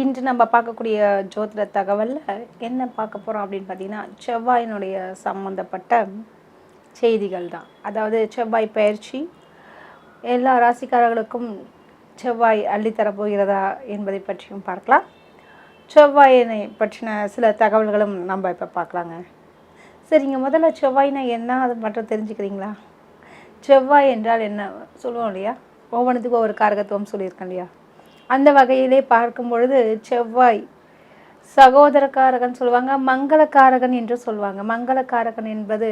இன்று நம்ம பார்க்கக்கூடிய ஜோதிட தகவலில் என்ன பார்க்க போகிறோம் அப்படின்னு பார்த்தீங்கன்னா செவ்வாயினுடைய சம்மந்தப்பட்ட செய்திகள் தான். அதாவது செவ்வாய் பயிற்சி எல்லா ராசிக்காரர்களுக்கும் செவ்வாய் அள்ளித்தர போகிறதா என்பதை பற்றியும் பார்க்கலாம். செவ்வாயினை பற்றின சில தகவல்களும் நம்ம இப்போ பார்க்கலாங்க. சரிங்க முதல்ல செவ்வாய்னா என்ன அது மட்டும் தெரிஞ்சுக்கிறீங்களா? செவ்வாய் என்றால் என்ன சொல்லுவோம் இல்லையா? ஒவ்வொன்றுத்துக்கும் ஒவ்வொரு காரகத்துவம் சொல்லியிருக்கேன் இல்லையா? அந்த வகையிலே பார்க்கும் பொழுது செவ்வாய் சகோதரக்காரகன் சொல்லுவாங்க மங்களக்காரகன் என்று சொல்லுவாங்க. மங்களக்காரகன் என்பது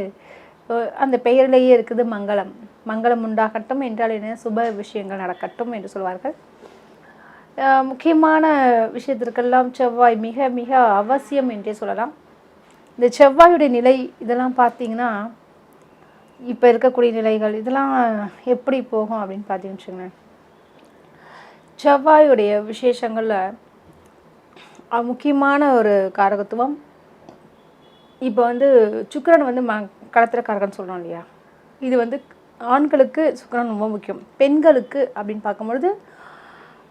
அந்த பெயரிலேயே இருக்குது மங்களம். மங்களம் உண்டாகட்டும் என்றால் என்ன? சுப விஷயங்கள் நடக்கட்டும் என்று சொல்வார்கள். முக்கியமான விஷயத்திற்கெல்லாம் செவ்வாய் மிக மிக அவசியம் என்றே சொல்லலாம். இந்த செவ்வாயுடைய நிலை இதெல்லாம் பார்த்தீங்கன்னா இப்போ இருக்கக்கூடிய நிலைகள் இதெல்லாம் எப்படி போகும் அப்படின்னு பார்த்தீங்கன்னு வச்சுக்கோங்களேன். செவ்வாயுடைய விசேஷங்களில் முக்கியமான ஒரு காரகத்துவம். இப்போ வந்து சுக்கரன் வந்து ம கடத்திரக்காரகன் சொல்கிறோம் இல்லையா? இது வந்து ஆண்களுக்கு சுக்கரன் ரொம்ப முக்கியம். பெண்களுக்கு அப்படின்னு பார்க்கும்பொழுது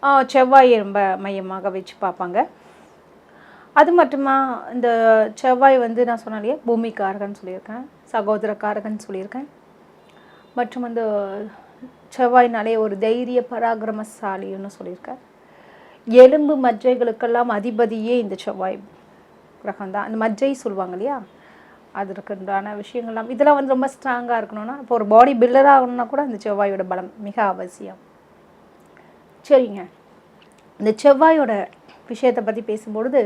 செவ்வாய் செவ்வாயை ரொம்ப மையமாக வச்சு பார்ப்பாங்க. அது மட்டுமா இந்த செவ்வாய் வந்து நான் சொன்னேன் இல்லையா? காரகன்னு சொல்லியிருக்கேன் சகோதர காரகன்னு சொல்லியிருக்கேன். மற்றும் வந்து செவ்வாய்னாலே ஒரு தைரிய பராக்கிரமசாலின்னு சொல்லியிருக்கேன் எலும்பு மஜ்ஜைகளுக்கெல்லாம் அதிபதியே இந்த செவ்வாய் கிரகம் தான் அந்த மஜ்ஜை சொல்லுவாங்க இல்லையா? அதற்குண்டான விஷயங்கள்லாம். இதெல்லாம் வந்து ரொம்ப ஸ்ட்ராங்காக இருக்கணும்னா இப்போ ஒரு பாடி பில்டர் ஆகணும்னா கூட அந்த செவ்வாயோட பலம் மிக அவசியம். சரிங்க. இந்த செவ்வாயோட விஷயத்தை பற்றி பேசும்பொழுது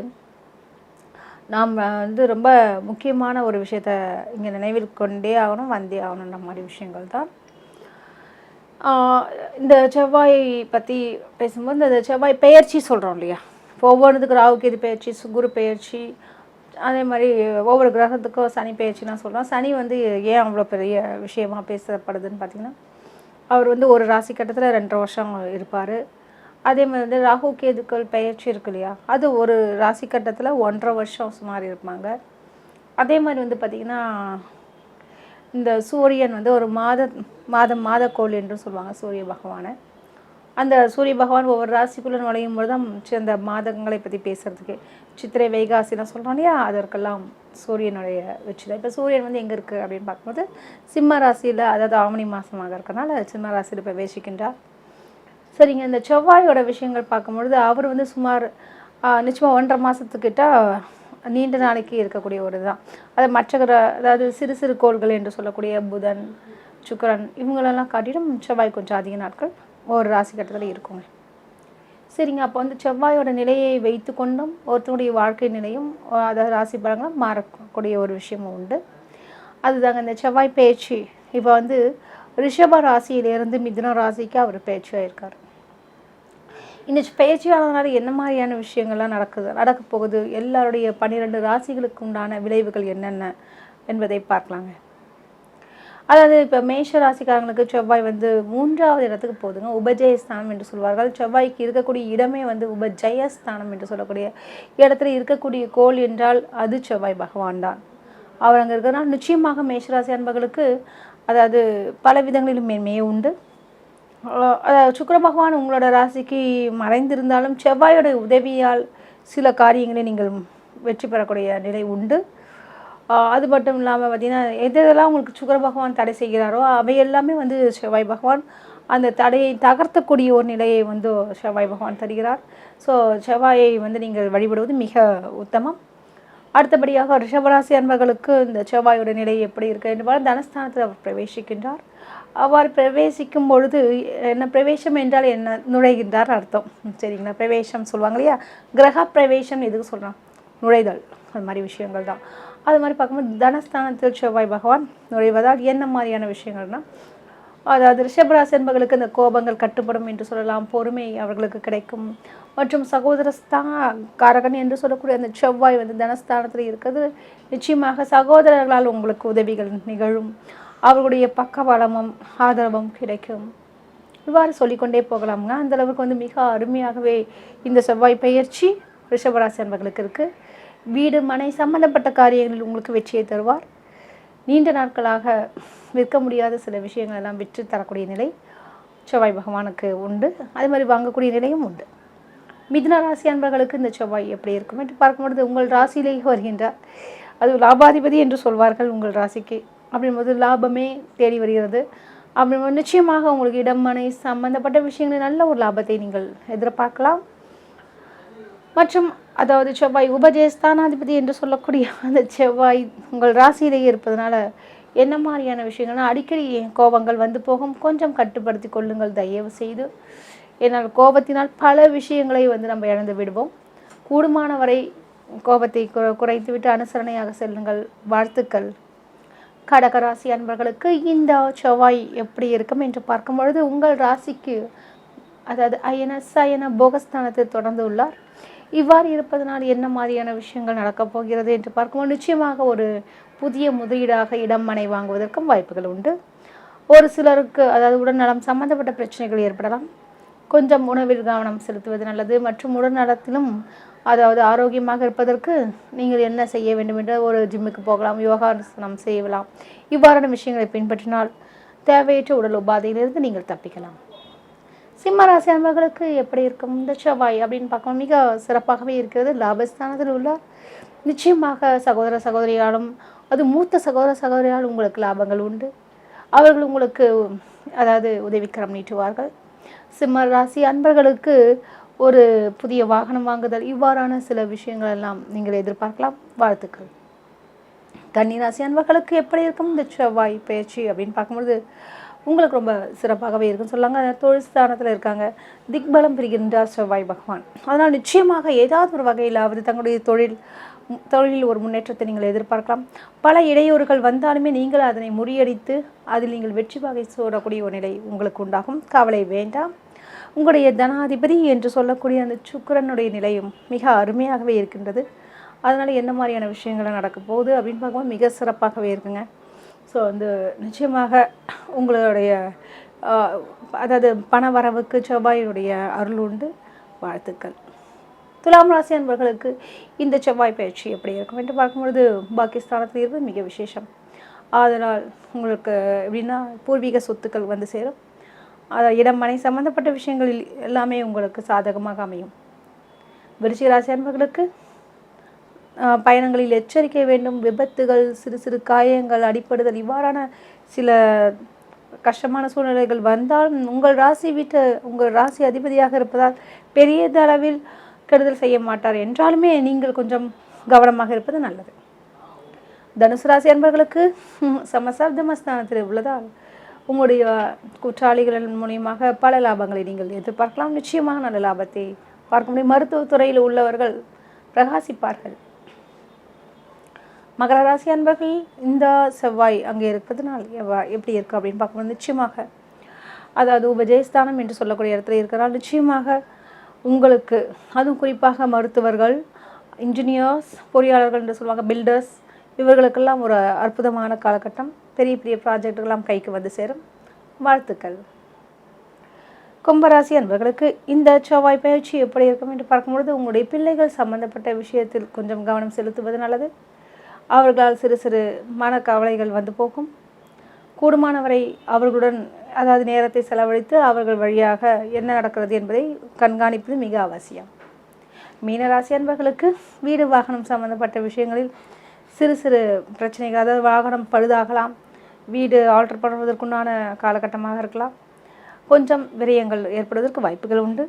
நாம் வந்து ரொம்ப முக்கியமான ஒரு விஷயத்த இங்கே நினைவில் கொண்டே ஆகணும் வந்தே ஆகணுன்ற மாதிரி விஷயங்கள் தான் இந்த செவ்வாய் பற்றி பேசும்போது இந்த செவ்வாய் பெயர்ச்சி சொல்கிறோம் இல்லையா? இப்போ ஒவ்வொன்றுத்துக்கு ராகுகேது பெயர்ச்சி குரு பெயர்ச்சி அதே மாதிரி ஒவ்வொரு கிரகத்துக்கும் சனி பெயர்ச்சிலாம் சொல்கிறோம் சனி வந்து ஏன் அவ்வளோ பெரிய விஷயமா பேசப்படுதுன்னு பார்த்தீங்கன்னா அவர் வந்து ஒரு ராசி கட்டத்தில் ரெண்டரை வருஷம் இருப்பார். அதே மாதிரி வந்து ராகு கேதுக்கள் பெயர்ச்சி இருக்கு இல்லையா? அது ஒரு ராசி கட்டத்தில் ஒன்றரை வருஷம் சுமார் இருப்பாங்க. அதே மாதிரி வந்து பார்த்திங்கன்னா இந்த சூரியன் வந்து ஒரு மாத மாதம் மாத கோள் என்று சொல்லுவாங்க சூரிய பகவானை. அந்த சூரிய பகவான் ஒவ்வொரு ராசிக்குள்ளே நுழையும் போது தான் அந்த மாதங்களை பற்றி பேசுகிறதுக்கு சித்திரை வைகாசிலாம் சொல்கிறோம் இல்லையா? அதற்கெல்லாம் சூரியனுடைய வெற்றி தான். இப்போ சூரியன் வந்து எங்கே இருக்குது அப்படின்னு பார்க்கும்போது சிம்ம ராசியில் அதாவது ஆவணி மாதமாக இருக்கறனால சிம்ம ராசியில் பிரவேசிக்கின்றார். சரிங்க இந்த செவ்வாயோட விஷயங்கள் பார்க்கும்பொழுது அவர் வந்து சுமார் நிச்சயமாக ஒன்றரை மாதத்துக்கிட்ட நீண்ட நாளைக்கு இருக்கக்கூடிய ஒரு தான் அது மற்ற கிர- அதாவது சிறு சிறு கோள்கள் என்று சொல்லக்கூடிய புதன் சுக்கரன் இவங்களெல்லாம் காட்டிலும் செவ்வாய் கொஞ்சம் அதிக நாட்கள் ஒரு ராசி கட்டத்தில் இருக்குங்க. சரிங்க அப்போ வந்து செவ்வாயோட நிலையை வைத்து கொண்டும் ஒருத்தருடைய வாழ்க்கை நிலையும் அதாவது ராசி பலங்களும் மாறக்கூடிய ஒரு விஷயமும் உண்டு. அதுதாங்க இந்த செவ்வாய் பேச்சு. இப்போ வந்து ரிஷப ராசியிலேருந்து மிதுன ராசிக்கு அவர் பேச்சாக இருக்கார் இந்த பேச்சியாளர்னால என்ன மாதிரியான விஷயங்கள்லாம் நடக்குது? நடக்க போகுது? எல்லாருடைய பன்னிரெண்டு ராசிகளுக்கு உண்டான விளைவுகள் என்னென்ன என்பதை பார்க்கலாங்க. அதாவது இப்போ மேஷ ராசிக்காரங்களுக்கு செவ்வாய் வந்து மூன்றாவது இடத்துக்கு போகுதுங்க. உபஜயஸ்தானம் என்று சொல்வார்கள். செவ்வாய்க்கு இருக்கக்கூடிய இடமே வந்து உபஜயஸ்தானம் என்று சொல்லக்கூடிய இடத்துல இருக்கக்கூடிய கோள் என்றால் அது செவ்வாய் பகவான் தான். அவர் அங்கே இருக்கிறனால நிச்சயமாக மேஷராசி அன்பர்களுக்கு அதாவது பல விதங்களிலும் மேன்மையே உண்டு. சுக்கர பகவான் உங்களோட ராசிக்கு மறைந்திருந்தாலும் செவ்வாயோட உதவியால் சில காரியங்களை நீங்கள் வெற்றி பெறக்கூடிய நிலை உண்டு. அது மட்டும் இல்லாமல் பார்த்தீங்கன்னா எது எதெல்லாம் உங்களுக்கு சுக்கர பகவான் தடை செய்கிறாரோ அவை எல்லாமே வந்து செவ்வாய் பகவான் அந்த தடையை தகர்த்தக்கூடிய ஒரு நிலையை வந்து செவ்வாய் பகவான் தருகிறார். ஸோ செவ்வாயை வந்து நீங்கள் வழிபடுவது மிக உத்தமம். அடுத்தபடியாக ரிஷபராசி அன்பர்களுக்கு இந்த செவ்வாயோட நிலை எப்படி இருக்கு என்றால் தனஸ்தானத்தில் அவர் பிரவேசிக்கின்றார். அவ்வாறு பிரவேசிக்கும் பொழுது என்ன பிரவேசம் என்றால் என்ன? நுழைகின்றார் அர்த்தம். சரிங்களா? பிரவேசம் சொல்லுவாங்க இல்லையா? கிரக பிரவேசம் எதுக்கு சொல்கிறான் நுழைதல். அது மாதிரி விஷயங்கள் தான். அது மாதிரி பார்க்கும்போது தனஸ்தானத்தில் செவ்வாய் பகவான் நுழைவதால் என்ன மாதிரியான விஷயங்கள்னா அதாவது ரிஷபராசி என்பவர்களுக்கு இந்த கோபங்கள் கட்டுப்படும் என்று சொல்லலாம் பொறுமை அவர்களுக்கு கிடைக்கும். மற்றும் சகோதரஸ்தா காரகன் என்று சொல்லக்கூடிய அந்த செவ்வாய் வந்து தனஸ்தானத்தில் இருக்கிறது. நிச்சயமாக சகோதரர்களால் உங்களுக்கு உதவிகள் நிகழும். அவர்களுடைய பக்கபலமும் ஆதரவும் கிடைக்கும். இவ்வாறு சொல்லிக்கொண்டே போகலாம்ங்க. அந்த அளவுக்கு வந்து மிக அருமையாகவே இந்த செவ்வாய் பயிற்சி ரிஷபராசி அன்பர்களுக்கு இருக்கு. வீடு மனை சம்பந்தப்பட்ட காரியங்களில் உங்களுக்கு வெற்றியை தருவார். நீண்ட நாட்களாக விற்க முடியாத சில விஷயங்கள் எல்லாம் விற்று தரக்கூடிய நிலை செவ்வாய் பகவானுக்கு உண்டு. அதே மாதிரி வாங்கக்கூடிய நிலையும் உண்டு. மிதுன ராசி அன்பர்களுக்கு இந்த செவ்வாய் எப்படி இருக்கும் என்று பார்க்கும்பொழுது உங்கள் ராசியிலேயே வருகின்றார். அது லாபாதிபதி என்று சொல்வார்கள் உங்கள் ராசிக்கு. அப்படின்போது லாபமே தேடி வருகிறது. அப்படி நிச்சயமாக உங்களுக்கு இடம் மனை சம்பந்தப்பட்ட விஷயங்களில் நல்ல ஒரு லாபத்தை நீங்கள் எதிர்பார்க்கலாம். மற்றும் அதாவது செவ்வாய் உபஜயஸ்தானாதிபதி என்று சொல்லக்கூடிய அந்த செவ்வாய் உங்கள் ராசியிலேயே இருப்பதனால என்ன மாதிரியான விஷயங்கள்னா அடிக்கடி கோபங்கள் வந்து போகும். கொஞ்சம் கட்டுப்படுத்தி கொள்ளுங்கள் தயவு செய்து. ஏன்னால் கோபத்தினால் பல விஷயங்களை வந்து நம்ம இழந்து விடுவோம். கூடுமான வரை கோபத்தை குறைத்துவிட்டு அனுசரணையாக செல்லுங்கள். வாழ்த்துக்கள். கடகராசி அன்பர்களுக்கு இந்த செவ்வாய் எப்படி இருக்கும் என்று பார்க்கும் பொழுது உங்கள் ராசிக்கு அதாவது ஐஎன்எஸ் சயன போகஸ்தானத்தை தொடர்ந்து உள்ளார். இவ்வாறு இருப்பதனால் என்ன மாதிரியான விஷயங்கள் நடக்கப் போகிறது என்று பார்க்கும்போது நிச்சயமாக ஒரு புதிய முதலீடாக இடம் மனை வாங்குவதற்கும் வாய்ப்புகள் உண்டு. ஒரு சிலருக்கு அதாவது உடல்நலம் சம்பந்தப்பட்ட பிரச்சனைகள் ஏற்படலாம். கொஞ்சம் உணவில் கவனம் செலுத்துவது நல்லது. மற்றும் உடல்நலத்திலும் அதாவது ஆரோக்கியமாக இருப்பதற்கு நீங்கள் என்ன செய்ய வேண்டும் என்று ஒரு ஜிம்முக்கு போகலாம் யோகாசனம் செய்யலாம். இவ்வாறான விஷயங்களை பின்பற்றினால் தேவையற்ற உடல் உபாதையிலிருந்து நீங்கள் தப்பிக்கலாம். சிம்மராசி அன்பர்களுக்கு எப்படி இருக்கும்? இந்த செவ்வாய் அப்படின்னு பார்க்கணும் மிக சிறப்பாகவே இருக்கிறது. லாபஸ்தானத்தில் உள்ள நிச்சயமாக சகோதர சகோதரியாலும் அது மூத்த சகோதர சகோதரியால் உங்களுக்கு லாபங்கள் உண்டு. அவர்கள் உங்களுக்கு அதாவது உதவிக்கரம் நீட்டுவார்கள். சிம்ம ராசி அன்பர்களுக்கு ஒரு புதிய வாகனம் வாங்குதல். இவ்வாறான சில விஷயங்கள் எல்லாம் நீங்கள் எதிர்பார்க்கலாம். வாழ்த்துக்கள். கன்னிராசி அன்பர்களுக்கு எப்படி இருக்கும்? இந்த செவ்வாய் பயிற்சி அப்படின்னு பார்க்கும்பொழுது உங்களுக்கு ரொம்ப சிறப்பாகவே இருக்குன்னு சொல்லாங்க. தொழில் ஸ்தானத்தில் இருக்காங்க. திக்பலம் பிரிகின்றார் செவ்வாய் பகவான். அதனால் நிச்சயமாக ஏதாவது ஒரு வகையிலாவது தங்களுடைய தொழில் தொழிலில் ஒரு முன்னேற்றத்தை நீங்கள் எதிர்பார்க்கலாம். பல இடையூறுகள் வந்தாலுமே நீங்கள் அதனை முறியடித்து அதில் நீங்கள் வெற்றி வகை சூடக்கூடிய ஒரு நிலை உங்களுக்கு உண்டாகும். கவலை வேண்டாம். உங்களுடைய தனாதிபதி என்று சொல்லக்கூடிய அந்த சுக்கரனுடைய நிலையும் மிக அருமையாகவே இருக்கின்றது. அதனால் என்ன மாதிரியான விஷயங்கள் நடக்க போகுது அப்படின்னு பார்க்கும்போது மிக சிறப்பாகவே இருக்குங்க. ஸோ வந்து நிச்சயமாக உங்களுடைய அதாவது பண வரவுக்கு செவ்வாயினுடைய அருள் உண்டு. வாழ்த்துக்கள். துலாம் ராசி அன்பர்களுக்கு இந்த செவ்வாய் பயிற்சி எப்படி இருக்கும் என்று பார்க்கும்பொழுது பாகிஸ்தானத்தில் இருந்து மிக விசேஷம். அதனால் உங்களுக்கு எப்படின்னா பூர்வீக சொத்துக்கள் வந்து சேரும். இடம் மனை சம்பந்தப்பட்ட விஷயங்களில் எல்லாமே உங்களுக்கு சாதகமாக அமையும். விருச்சிக ராசி அன்பர்களுக்கு பயணங்களில் எச்சரிக்கை வேண்டும். விபத்துகள் சிறு சிறு காயங்கள் அடிப்படுதல் இவ்வாறான சில கஷ்டமான சூழ்நிலைகள் வந்தால் உங்கள் ராசி வீட்டு உங்கள் ராசி அதிபதியாக இருப்பதால் பெரியதளவில் கெடுதல் செய்ய மாட்டார் என்றாலுமே நீங்கள் கொஞ்சம் கவனமாக இருப்பது நல்லது. தனுசு ராசி அன்பர்களுக்கு சமசப்தமஸ்தானத்தில் உள்ளதால் உங்களுடைய குற்றாளிகளின் மூலியமாக பல லாபங்களை நீங்கள் எதிர்பார்க்கலாம். நிச்சயமாக நல்ல லாபத்தை பார்க்க முடியும். மருத்துவத்துறையில் உள்ளவர்கள் பிரகாசிப்பார்கள். மகர ராசி அன்பர்கள் இந்த செவ்வாய் அங்கே இருப்பதனால் எப்படி இருக்குது அப்படின்னு பார்க்கும்போது நிச்சயமாக அதாவது உபஜயஸ்தானம் என்று சொல்லக்கூடிய இடத்துல இருக்கிறால் நிச்சயமாக உங்களுக்கு அதுவும் குறிப்பாக மருத்துவர்கள் இன்ஜினியர்ஸ் பொறியாளர்கள் என்று சொல்லுவாங்க பில்டர்ஸ் இவர்களுக்கெல்லாம் ஒரு அற்புதமான காலகட்டம். பெரிய பெரிய ப்ராஜெக்டுகள்லாம் கைக்கு வந்து சேரும். வாழ்த்துக்கள். கும்பராசி அன்பர்களுக்கு இந்த செவ்வாய் பயிற்சி எப்படி இருக்கும் என்று பார்க்கும்பொழுது உங்களுடைய பிள்ளைகள் சம்பந்தப்பட்ட விஷயத்தில் கொஞ்சம் கவனம் செலுத்துவது நல்லது. அவர்களால் சிறு சிறு மனக்கவலைகள் வந்து போகும். கூடுமானவரை அவர்களுடன் அதாவது நேரத்தை செலவழித்து அவர்கள் வழியாக என்ன நடக்கிறது என்பதை கண்காணிப்பது மிக அவசியம். மீனராசி அன்பர்களுக்கு வீடு வாகனம் சம்பந்தப்பட்ட விஷயங்களில் சிறு சிறு பிரச்சனைகள் அதாவது வாகனம் பழுதாகலாம் வீடு ஆல்டர் பண்ணுவதற்குண்டான காலகட்டமாக இருக்கலாம். கொஞ்சம் விரயங்கள் ஏற்படுவதற்கு வாய்ப்புகள் உண்டு.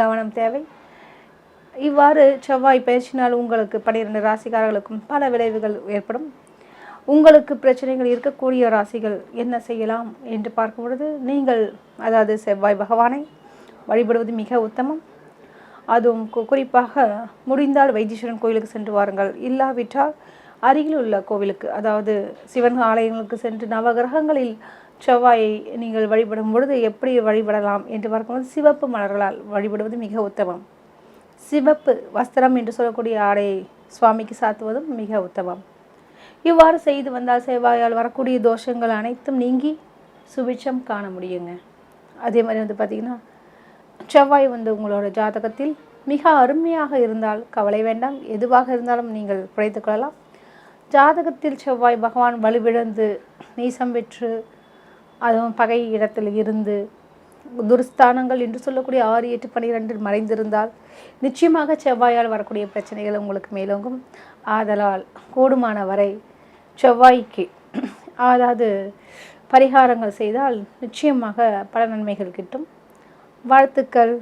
கவனம் தேவை. இவ்வாறு செவ்வாய் பயிற்சினால் உங்களுக்கு பனிரெண்டு ராசிக்காரர்களுக்கும் பல விளைவுகள் ஏற்படும். உங்களுக்கு பிரச்சனைகள் இருக்கக்கூடிய ராசிகள் என்ன செய்யலாம் என்று பார்க்கும் பொழுது நீங்கள் அதாவது செவ்வாய் பகவானை வழிபடுவது மிக உத்தமம். அதுவும் குறிப்பாக முடிந்தால் வைத்தீஸ்வரன் கோயிலுக்கு சென்று வாருங்கள். இல்லாவிட்டால் அருகில் உள்ள கோவிலுக்கு அதாவது சிவன் ஆலயங்களுக்கு சென்று நவகிரகங்களில் செவ்வாயை நீங்கள் வழிபடும் பொழுது எப்படி வழிபடலாம் என்று பார்க்கும்போது சிவப்பு மலர்களால் வழிபடுவது மிக உத்தமம். சிவப்பு வஸ்திரம் என்று சொல்லக்கூடிய ஆடை சுவாமிக்கு சாத்துவதும் மிக உத்தமம். இவ்வாறு செய்து வந்தால் செவ்வாயால் வரக்கூடிய தோஷங்கள் அனைத்தும் நீங்கி சுபிட்சம் காண முடியுங்க. அதே மாதிரி வந்து பார்த்திங்கன்னா செவ்வாய் வந்து உங்களோட ஜாதகத்தில் மிக அருமையாக இருந்தால் கவலை வேண்டாம். எதுவாக இருந்தாலும் நீங்கள் குறைத்து கொள்ளலாம். ஜாதகத்தில் செவ்வாய் பகவான் வலுவிழந்து நீசம் பெற்று அதுவும் பகை இடத்தில் இருந்து துர்ஸ்தானங்கள் என்று சொல்லக்கூடிய ஆறு எட்டு பன்னிரெண்டு மறைந்திருந்தால் நிச்சயமாக செவ்வாயால் வரக்கூடிய பிரச்சனைகள் உங்களுக்கு மேலோங்கும். ஆதலால் கூடுமான வரை செவ்வாய்க்கு அதாவது பரிகாரங்கள் செய்தால் நிச்சயமாக பல நன்மைகள் கிட்டும். வாழ்த்துக்கள்.